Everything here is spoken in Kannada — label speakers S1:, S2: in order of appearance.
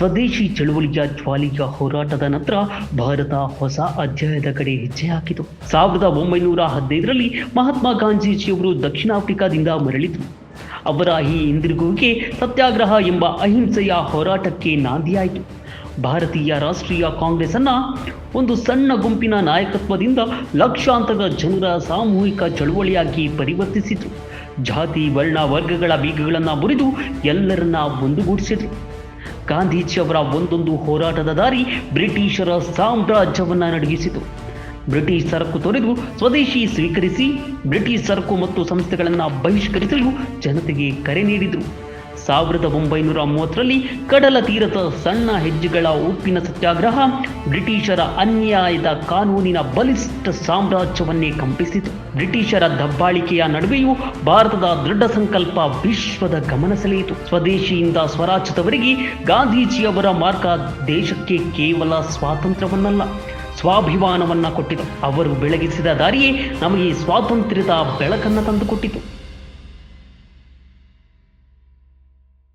S1: ಸ್ವದೇಶಿ ಚಳುವಳಿಯ ಜ್ವಾಲಿಯ ಹೋರಾಟದ ನಂತರ ಭಾರತ ಹೊಸ ಅಧ್ಯಾಯದ ಕಡೆ ಹೆಜ್ಜೆ ಹಾಕಿತು. ಸಾವಿರದ ಒಂಬೈನೂರ ಹದಿನೈದರಲ್ಲಿ ಮಹಾತ್ಮ ಗಾಂಧೀಜಿಯವರು ದಕ್ಷಿಣ ಆಫ್ರಿಕಾದಿಂದ ಮರಳಿದರು. ಅವರ ಈ ಹಿಂದಿರುಗುವಿಕೆ ಸತ್ಯಾಗ್ರಹ ಎಂಬ ಅಹಿಂಸೆಯ ಹೋರಾಟಕ್ಕೆ ನಾಂದಿಯಾಯಿತು. ಭಾರತೀಯ ರಾಷ್ಟ್ರೀಯ ಕಾಂಗ್ರೆಸ್ ಅನ್ನ ಒಂದು ಸಣ್ಣ ಗುಂಪಿನ ನಾಯಕತ್ವದಿಂದ ಲಕ್ಷಾಂತರ ಜನರ ಸಾಮೂಹಿಕ ಚಳುವಳಿಯಾಗಿ ಪರಿವರ್ತಿಸಿತು ಜಾತಿ, ವರ್ಣ, ವರ್ಗಗಳ ಬೀಗಗಳನ್ನು ಮುರಿದು ಎಲ್ಲರನ್ನ ಒಂದುಗೂಡಿಸಿದ್ರು. ಗಾಂಧೀಜಿಯವರ ಒಂದೊಂದು ಹೋರಾಟದ ದಾರಿ ಬ್ರಿಟಿಷರ ಸಾಮ್ರಾಜ್ಯವನ್ನು ನಡಗಿಸಿತು. ಬ್ರಿಟಿಷ್ ಸರಕು ತೊರೆದು ಸ್ವದೇಶಿ ಸ್ವೀಕರಿಸಿ ಬ್ರಿಟಿಷ್ ಸರಕು ಮತ್ತು ಸಂಸ್ಥೆಗಳನ್ನು ಬಹಿಷ್ಕರಿಸಲು ಜನತೆಗೆ ಕರೆ ನೀಡಿದರು. ಸಾವಿರದ ಒಂಬೈನೂರ ಮೂವತ್ತರಲ್ಲಿ ಕಡಲ ತೀರದ ಸಣ್ಣ ಹೆಜ್ಜೆಗಳ ಉಪ್ಪಿನ ಸತ್ಯಾಗ್ರಹ ಬ್ರಿಟಿಷರ ಅನ್ಯಾಯದ ಕಾನೂನಿನ ಬಲಿಷ್ಠ ಸಾಮ್ರಾಜ್ಯವನ್ನೇ ಕಂಪಿಸಿತು. ಬ್ರಿಟಿಷರ ದಬ್ಬಾಳಿಕೆಯ ನಡುವೆಯೂ ಭಾರತದ ದೃಢ ಸಂಕಲ್ಪ ವಿಶ್ವದ ಗಮನ ಸೆಳೆಯಿತು. ಸ್ವದೇಶಿಯಿಂದ ಸ್ವರಾಜ್ಯದವರೆಗೆ ಗಾಂಧೀಜಿಯವರ ಮಾರ್ಗ ದೇಶಕ್ಕೆ ಕೇವಲ ಸ್ವಾತಂತ್ರ್ಯವನ್ನಲ್ಲ, ಸ್ವಾಭಿಮಾನವನ್ನ ಕೊಟ್ಟಿತು. ಅವರು ಬೆಳಗಿಸಿದ ದಾರಿಯೇ ನಮಗೆ ಸ್ವಾತಂತ್ರ್ಯದ ಬೆಳಕನ್ನು ತಂದುಕೊಟ್ಟಿತು.